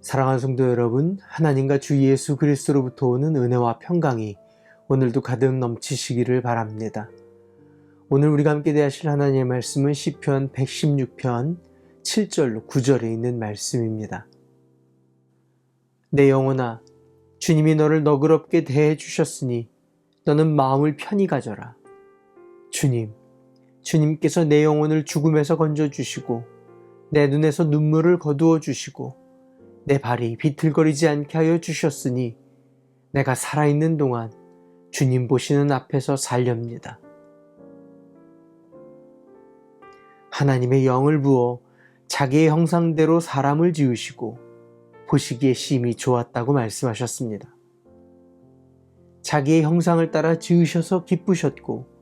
사랑하는 성도 여러분, 하나님과 주 예수 그리스도로부터 오는 은혜와 평강이 오늘도 가득 넘치시기를 바랍니다. 오늘 우리가 함께 대하실 하나님의 말씀은 시편 116편 7절로 9절에 있는 말씀입니다. 내 영혼아, 주님이 너를 너그럽게 대해 주셨으니 너는 마음을 편히 가져라. 주님, 주님께서 내 영혼을 죽음에서 건져 주시고 내 눈에서 눈물을 거두어 주시고 내 발이 비틀거리지 않게 하여 주셨으니 내가 살아있는 동안 주님 보시는 앞에서 살렵니다. 하나님의 영을 부어 자기의 형상대로 사람을 지으시고 보시기에 심히 좋았다고 말씀하셨습니다. 자기의 형상을 따라 지으셔서 기쁘셨고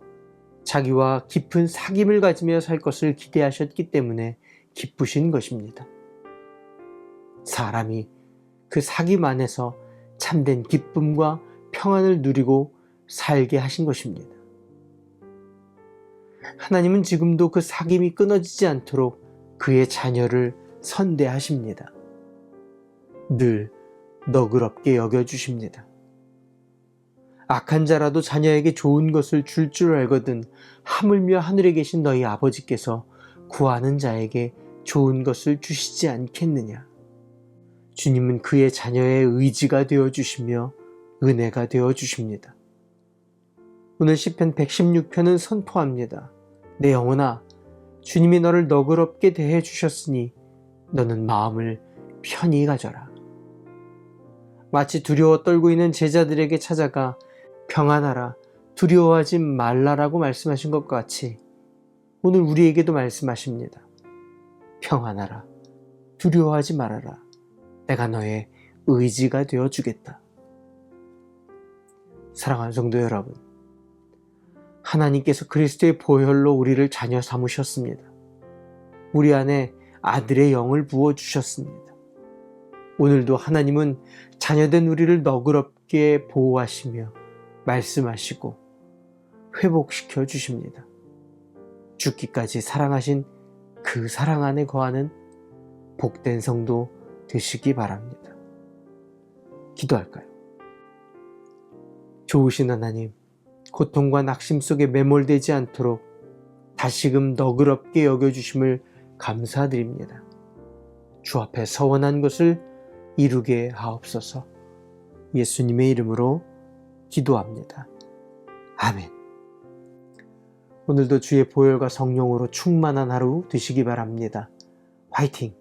자기와 깊은 사귐을 가지며 살 것을 기대하셨기 때문에 기쁘신 것입니다. 사람이 그 사귐 안에서 참된 기쁨과 평안을 누리고 살게 하신 것입니다. 하나님은 지금도 그 사귐이 끊어지지 않도록 그의 자녀를 선대하십니다. 늘 너그럽게 여겨주십니다. 악한 자라도 자녀에게 좋은 것을 줄줄 알거든 하물며 하늘에 계신 너희 아버지께서 구하는 자에게 좋은 것을 주시지 않겠느냐. 주님은 그의 자녀의 의지가 되어 주시며 은혜가 되어 주십니다. 오늘 시편 116편은 선포합니다. 내 영혼아, 주님이 너를 너그럽게 대해 주셨으니 너는 마음을 편히 가져라. 마치 두려워 떨고 있는 제자들에게 찾아가 평안하라, 두려워하지 말라라고 말씀하신 것 같이 오늘 우리에게도 말씀하십니다. 평안하라, 두려워하지 말아라. 내가 너의 의지가 되어 주겠다. 사랑하는 성도 여러분, 하나님께서 그리스도의 보혈로 우리를 자녀 삼으셨습니다. 우리 안에 아들의 영을 부어 주셨습니다. 오늘도 하나님은 자녀된 우리를 너그럽게 보호하시며 말씀하시고 회복시켜 주십니다. 죽기까지 사랑하신 그 사랑 안에 거하는 복된 성도 되시기 바랍니다. 기도할까요? 좋으신 하나님, 고통과 낙심 속에 매몰되지 않도록 다시금 너그럽게 여겨주심을 감사드립니다. 주 앞에 서원한 것을 이루게 하옵소서 예수님의 이름으로 기도합니다. 아멘. 오늘도 주의 보혈과 성령으로 충만한 하루 되시기 바랍니다. 화이팅!